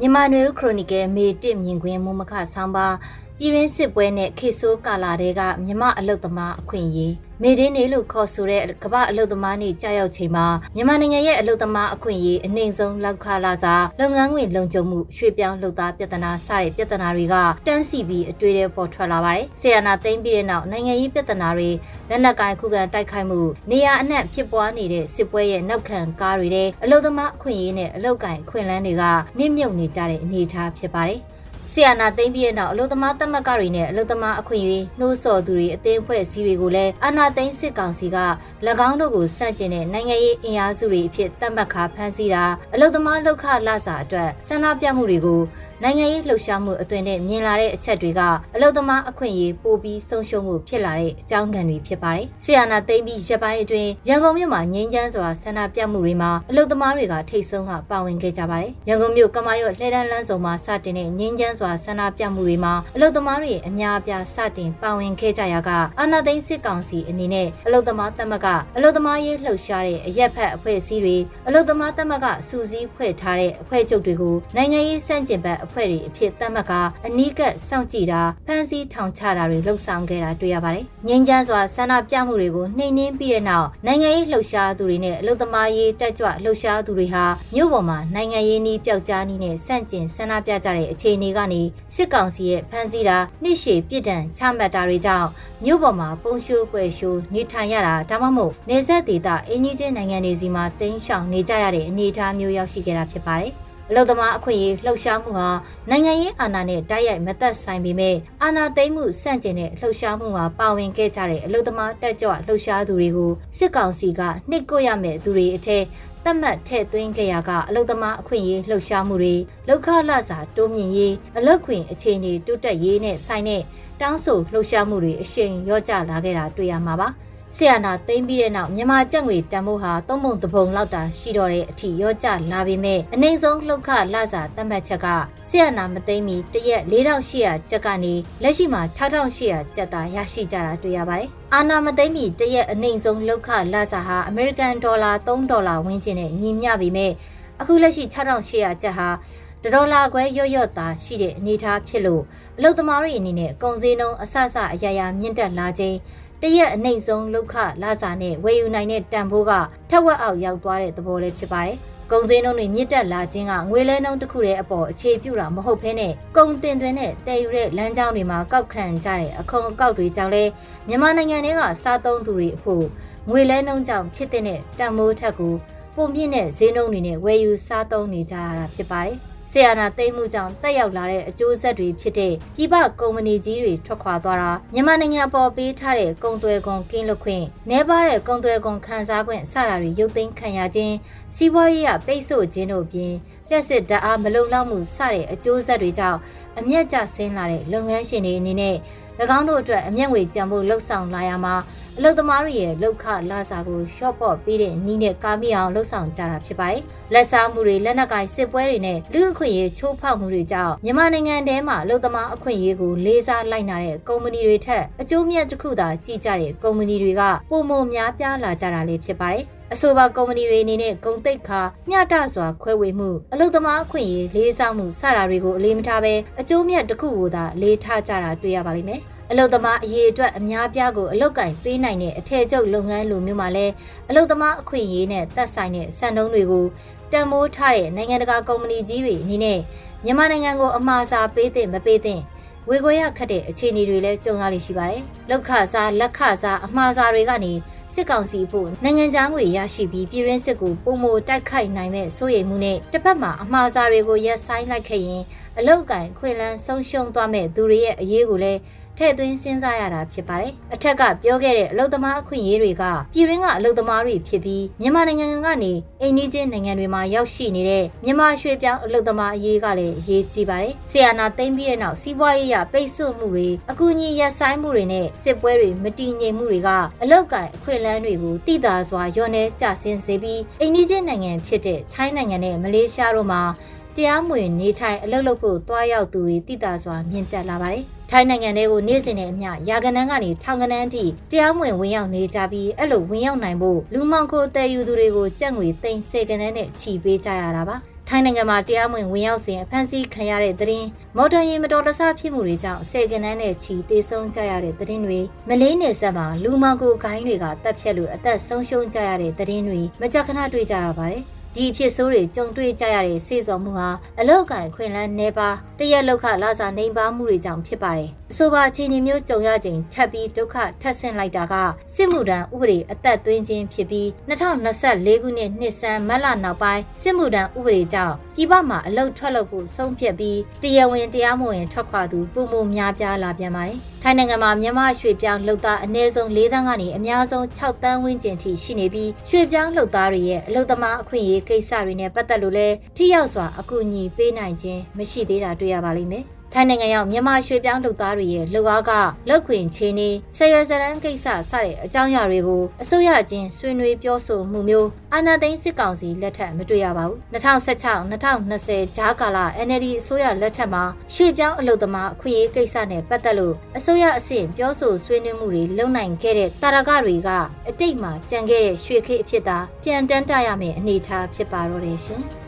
မြန်မာနွေဦးခရိုနီကယ်မေတစ်မြင်ကွင်းမူမခဆောင်းပါ ပြည်ရင်းစစ်ပွဲနဲ့ခေဆိုးကာလာတွေကမြမအလုတ်သမားအခွင့်အရေးမေဒင်းနေလို့ခေါ်ဆိုတဲ့ကမ္ဘာအလုတ်သမားနေ့ကြာရောက်ချိန်မှာမြန်မာနိုင်ငံရဲ့အလုတ်သမားအခွင့်အရေးအနှိမ်ဆုံးလောက်ခလာစာလုပ်ငန်းခွင်လုံခြုံမှုရွှေ့ပြောင်းလုပ်သားပြဿနာစတဲ့ပြဿနာတွေကတန်းစီပြီးအတွေ့အပေါ်ထွက်လာပါတယ်။ဆီယနာသိမ့်ပြီးတဲ့နောက်နိုင်ငံရေးပြဿနာတွေလက်နက်ကိုင်ခုခံတိုက်ခိုက်မှုနေရာအနှံ့ဖြစ်ပွားနေတဲ့စစ်ပွဲရဲ့နောက်ခံကားတွေတဲ့အလုတ်သမားအခွင့်အရေးနဲ့အလုတ်ကိုင်ခွင့်လန်းတွေကနှိမ့်မြုပ်နေကြတဲ့အနေအထားဖြစ်ပါတယ်။ ဆီယနာသိမ့်ပြီးတဲ့နောက်အလုသမားတက်မကတွေနဲ့အလုသမားအခွင့်အရေးနှိုးဆော်သူတွေအသင်းဖွဲ့စည်းတွေကိုလည်းအာနာသိမ့်စစ်ကောင်စီက၎င်းတို့ကိုစန့်ကျင်တဲ့နိုင်ငံရေးအင်အားစုတွေအဖြစ်တတ်မှတ်ခါဖမ်းဆီးတာအလုသမားလောက်ခလစာအတွက်ဆန္ဒပြမှုတွေကို နိုင်ငံရေးလှုပ်ရှားမှုအသွင်နဲ့မြင်လာတဲ့အချက်တွေကအလုသမားအခွင့်အရေးပိုပြီးဆုံးရှုံးမှုဖြစ်လာတဲ့အကြောင်းခံတွေဖြစ်ပါတယ်။ဆီယနာသိမ့်ပြီးရပ်ပိုင်းအတွင်းရန်ကုန်မြို့မှာငြိမ်းချမ်းစွာဆန္ဒပြမှုတွေမှာအလုသမားတွေကထိတ်ဆုံးကပါဝင်ခဲ့ကြပါတယ်။ရန်ကုန်မြို့ကမာရွတ်လှဲတန်းလန်းဆောင်မှာစတင်တဲ့ငြိမ်းချမ်းစွာဆန္ဒပြမှုတွေမှာအလုသမားတွေအများအပြားစတင်ပါဝင်ခဲ့ကြရာကအာနာသိန်းစစ်ကောင်စီအနေနဲ့အလုသမားတမကအလုသမားရေးလှုပ်ရှားတဲ့အရက်ဖက်အဖွဲ့အစည်းတွေအလုသမားတမကစူးစီးဖွဲ့ထားတဲ့အဖွဲ့ချုပ်တွေကိုနိုင်ငံရေးစန့်ကျင်ဘက်အဖွဲ့တွေအဖြစ်တမကအနီးကပ်စောင့်ကြည့်တာဖမ်းဆီးထောင်ချတာတွေလှုပ်ဆောင်ခဲ့တာတွေ့ရပါတယ်။ငြိမ်းချမ်းစွာဆန္ဒပြမှုတွေကိုနှိမ်နင်းပြီးတဲ့နောက်နိုင်ငံရေးလှုပ်ရှားသူတွေနဲ့အလုသမားရေးတက်ကြွလှုပ်ရှားသူတွေဟာမြို့ပေါ်မှာနိုင်ငံရေးနည်းပျောက်ကြားနည်းနဲ့စန့်ကျင်ဆန္ဒပြကြတဲ့အခြေအနေကနေစစ်ကောင်စီရဲ့ဖမ်းဆီးတာနှိရှေပြစ်ဒဏ်ချမှတ်တာတွေကြောင့်မြို့ပေါ်မှာပုံရှိုးကွယ်ရှိုးနေထိုင်ရတာဒါမှမဟုတ်နေဆက်ဒေသအင်းကြီးချင်းနိုင်ငံတွေစီမှာတင်းရှောင်နေကြရတဲ့အနေအထားမျိုးရောက်ရှိခဲ့တာဖြစ်ပါတယ်။ အလုသမားအခွင့်အရေးလှုပ်ရှားမှုဟာနိုင်ငံရေးအာဏာနဲ့တိုက်ရိုက်မသက်ဆိုင်ပေမဲ့အာဏာသိမ်းမှုစန့်ကျင်တဲ့လှုပ်ရှားမှုမှာပါဝင်ခဲ့ကြတဲ့အလုသမားတက်ကြွလှုပ်ရှားသူတွေကိုစစ်ကောင်စီကနှိပ်ကွပ်ရမယ့်သူတွေအထက်တတ်မှတ်ထည့်သွင်းခဲ့ရကအလုသမားအခွင့်အရေးလှုပ်ရှားမှုတွေလောက်ခလစာတိုးမြင့်ရေးအလုခွင့်အခြေအနေတိုးတက်ရေးနဲ့ဆိုင်တဲ့တောင်းဆိုလှုပ်ရှားမှုတွေအရှိန်ရော့ကျလာခဲ့တာတွေ့ရမှာပါ။ ဆီယနာသိမ်းပြီးတဲ့နောက်မြန်မာကျပ်ငွေတန်ဖိုးဟာသုံးပုံတစ်ပုံလောက်တာရှိတော့တဲ့အထိရောကျလာပေမဲ့အနိုင်ဆုံးလှုပ်ခလစာတတ်မှတ်ချက်ကဆီယနာမသိမ်းမီတရက်4800ကျပ်ကနေလက်ရှိမှာ6800ကျပ်သာရရှိကြတာတွေ့ရပါတယ်။အာနာမသိမ်းမီတရက်အနိုင်ဆုံးလှုပ်ခလစာဟာအမေရိကန်ဒေါ်လာ3ဒေါ်လာဝန်းကျင်နဲ့ညီမျှပေမဲ့အခုလက်ရှိ6800ကျပ်ဟာဒေါ်လာခွဲရော့ရော့သားရှိတဲ့အနေအထားဖြစ်လို့အလုသမားတွေအနေနဲ့ကုန်စည်နှုန်းအဆအဆအရာရာမြင့်တက်လာခြင်း တရက်အနှိမ့်ဆုံးလောက်ခလာစာနဲ့ဝယ်ယူနိုင်တဲ့တန်ဖိုးကထက်ဝက်အောက်ရောက်သွားတဲ့သဘောလေးဖြစ်ပါတယ်။ကုန်စည်နှုန်းတွေမြင့်တက်လာခြင်းကငွေလဲနှုန်းတစ်ခုတည်းအပေါ်အခြေပြုတာမဟုတ်ဘဲနဲ့ကုန်တင်သွင်းတဲ့တည်ယူတဲ့လမ်းကြောင်းတွေမှာကောက်ခံကြတဲ့အခွန်အကောက်တွေကြောင့်လဲမြန်မာနိုင်ငံတွေကစားသုံးသူတွေအဖို့ငွေလဲနှုန်းကြောင့်ဖြစ်တဲ့တန်ဖိုးထက်ကိုပုံပြည့်တဲ့ဈေးနှုန်းတွေနဲ့ဝယ်ယူစားသုံးနေကြရတာဖြစ်ပါတယ်။ ဆီယနာသိမ်းမှုကြောင့်တက်ရောက်လာတဲ့အကျိုးဆက်တွေဖြစ်တဲ့ပြည်ပကုမ္ပဏီကြီးတွေထွက်ခွာသွားတာမြန်မာနိုင်ငံပေါ်ပေးထားတဲ့ကုန်သွယ်ကုန်ကင်းလွတ်ခွင့်နေပါတဲ့ကုန်သွယ်ကုန်ခန်းစားခွင့်စတာတွေရုပ်သိမ်းခံရခြင်းစီးပွားရေးအပိတ်ဆို့ခြင်းတို့ပြင်လက်စစ်ဓာတ်အားမလုံလောက်မှုစတဲ့အကျိုးဆက်တွေကြောင့်အမျက်ကျဆင်းလာတဲ့လုပ်ငန်းရှင်တွေအနေနဲ့၎င်းတို့အတွက်အမျက်ငွေကြံဖို့လှုပ်ဆောင်လာရမှာ အလုပ်သမားတွေရဲ့လောက်ခလာစာကိုရှော့ပေါ့ပေးတဲ့နီးနဲ့ကာမိအောင်လှုပ်ဆောင်ကြတာဖြစ်ပါတယ်။လက်စားမှုတွေလက်နက်ကိုင်စစ်ပွဲတွေနဲ့လူအခွင့်အရေးချိုးဖောက်မှုတွေကြောင့်မြန်မာနိုင်ငံထဲမှာအလုပ်သမားအခွင့်အရေးကိုလေးစားလိုက်နာတဲ့ကုမ္ပဏီတွေထက်အကျိုးမြတ်တစ်ခုသာကြည့်ကြတဲ့ကုမ္ပဏီတွေကပုံမများပြားလာကြတာလေးဖြစ်ပါတယ်။အဆိုပါကုမ္ပဏီတွေအနေနဲ့ဂုံတိတ်ခါမျှတစွာခွဲဝေမှုအလုပ်သမားအခွင့်အရေးလေးစားမှုစတာတွေကိုအလေးမထားဘဲအကျိုးမြတ်တစ်ခုကိုသာလေးထားကြတာတွေ့ရပါလိမ့်မယ်။ အလုတ်သမားအရေးအတွက်အများပြားကိုအလုတ်ကင်ပေးနိုင်တဲ့အထည်ချုပ်လုပ်ငန်းလိုမျိုးမှာလဲအလုတ်သမားအခွင့်အရေးနဲ့သက်ဆိုင်တဲ့စံနှုန်းတွေကိုတန်ဖိုးထားတဲ့နိုင်ငံတကာကုမ္ပဏီကြီးတွေအနေနဲ့မြန်မာနိုင်ငံကိုအမှားစာပေးတဲ့မပေးတဲ့ဝေခွဲရခတ်တဲ့အခြေအနေတွေလည်းကြုံရလိမ့်ရှိပါတယ်။လောက်ခစားလက်ခစားအမှားစာတွေကနေစစ်ကောင်စီဖို့နိုင်ငံခြားငွေရရှိပြီးပြည်ရင်းစစ်ကိုပုံမတိုက်ခိုက်နိုင်မဲ့စိုးရိမ်မှုနဲ့တစ်ဖက်မှာအမှားစာတွေကိုရက်ဆိုင်လိုက်ခဲ့ရင်အလောက်ကင်ခွေလန်းဆုံးရှုံးသွားမဲ့သူတွေရဲ့အရေးကိုလည်း ထည့်သွင်းစဉ်းစားရတာဖြစ်ပါတယ်။အထက်ကပြောခဲ့တဲ့အလုသမားအခွင့်အရေးတွေကပြည်ရင်းကအလုသမားတွေဖြစ်ပြီးမြန်မာနိုင်ငံကနေအိန္ဒိချင်းနိုင်ငံတွေမှာရောက်ရှိနေတဲ့မြန်မာရွှေပြောင်းအလုသမားအရေးကလည်းအရေးကြီးပါတယ်။ဆီယနာသိမ်းပြီးတဲ့နောက်စီးပွားရေးရပိတ်ဆို့မှုတွေအကူအညီရပ်ဆိုင်းမှုတွေနဲ့စစ်ပွဲတွေမတည်ငြိမ်မှုတွေကအလုတ်ကင်အခွင့်အလမ်းတွေကိုတိတာစွာညှော်နှဲကျဆင်းစေပြီးအိန္ဒိချင်းနိုင်ငံဖြစ်တဲ့ထိုင်းနိုင်ငံနဲ့မလေးရှားတို့မှာ တရားမဝင်နေထိုင်အလုပ်လုပ်ဖို့တွားရောက်သူတွေတိတာစွာမြင့်တက်လာပါတယ်။ထိုင်းနိုင်ငံတွေကိုနေ့စဉ်နဲ့အမျှရာကနန်းကနေထောင်ကနန်းအထိတရားမဝင်ဝင်ရောက်နေကြပြီးအဲ့လိုဝင်ရောက်နိုင်ဖို့လူမောင်ခိုတည်ယူသူတွေကိုကြက်ငွေသိန်းစေကနန်းနဲ့ချီပေးကြရတာပါ။ထိုင်းနိုင်ငံမှာတရားမဝင်ဝင်ရောက်စဉ်အဖမ်းဆီးခံရတဲ့သတင်းမော်တော်ယာဉ်မတော်တဆဖြစ်မှုတွေကြောင့်စေကနန်းနဲ့ချီတေဆုံးကြရတဲ့သတင်းတွေမလေးနယ်စပ်မှာလူမောင်ကိုဂိုင်းတွေကတပ်ဖြတ်လို့အသက်ဆုံးရှုံးကြရတဲ့သတင်းတွေမကြခဏတွေ့ကြရပါတယ် ဒီအဖြစ်ဆိုးတွေကြုံတွေ့ကြရတဲ့စေစော်မှုဟာအလောက်အကင်ခွင်လန်းနေပါတရက်လောက်ခလာစာနေပါမှုတွေကြောင့်ဖြစ်ပါတယ်အဆိုပါအခြေအနေမျိုးကြုံရချိန်ထပ်ပြီးဒုက္ခထပ်ဆင့်လိုက်တာကစစ်မှုထမ်းဥပဒေအသက်သွင်းခြင်းဖြစ်ပြီး2024ခုနှစ်နှစ်ဆန်းမတ်လနောက်ပိုင်းစစ်မှုထမ်းဥပဒေကြောင့်ပြည်ပမှာအလုတ်ထွက်လို့ဖို့ဆုံးဖြတ်ပြီးတရားဝင်တရားမဝင်ထွက်ခွာသူပုံမှုများပြားလာပြန်ပါတယ် ထိုင်းနိုင်ငံမှာမြန်မာရွှေပြောင်းလှုပ်သားအနည်းဆုံး၄တန်းကနေအများဆုံး6တန်းဝန်းကျင်ထိရှိနေပြီးရွှေပြောင်းလှုပ်သားတွေရဲ့အလုတ်သမားအခွင့်အရေးကိစ္စတွေနဲ့ပတ်သက်လို့လဲထိရောက်စွာအကူအညီပေးနိုင်ခြင်းမရှိသေးတာတွေ့ရပါလိမ့်မယ်။ ထိုင်းနိုင်ငံရောက်မြန်မာရွှေပြောင်းလုပ်သားတွေရဲ့လှုပ်အားကလောက်ခွင်ချင်းနေဆယ်ရွယ်စရန်ကိစ္စစတဲ့အကြောင်းအရာတွေကိုအစိုးရချင်းဆွေးနွေးပြောဆိုမှုမျိုးအာဏာသိမ်းစစ်ကောင်စီလက်ထက်မတွေ့ရပါဘူး2016-2020ဂျားကာလ NLD အစိုးရလက်ထက်မှာရွှေပြောင်းအလုပ်သမားအခွင့်အရေးကိစ္စနဲ့ပတ်သက်လို့အစိုးရအဆင့်ပြောဆိုဆွေးနွေးမှုတွေလုပ်နိုင်ခဲ့တဲ့တာရကတွေကအတိတ်မှာကြံခဲ့တဲ့ရွှေခေတ်အဖြစ်သာပြန်တန်းတရမယ့်အနေအထားဖြစ်ပါတော့တယ်ရှင်။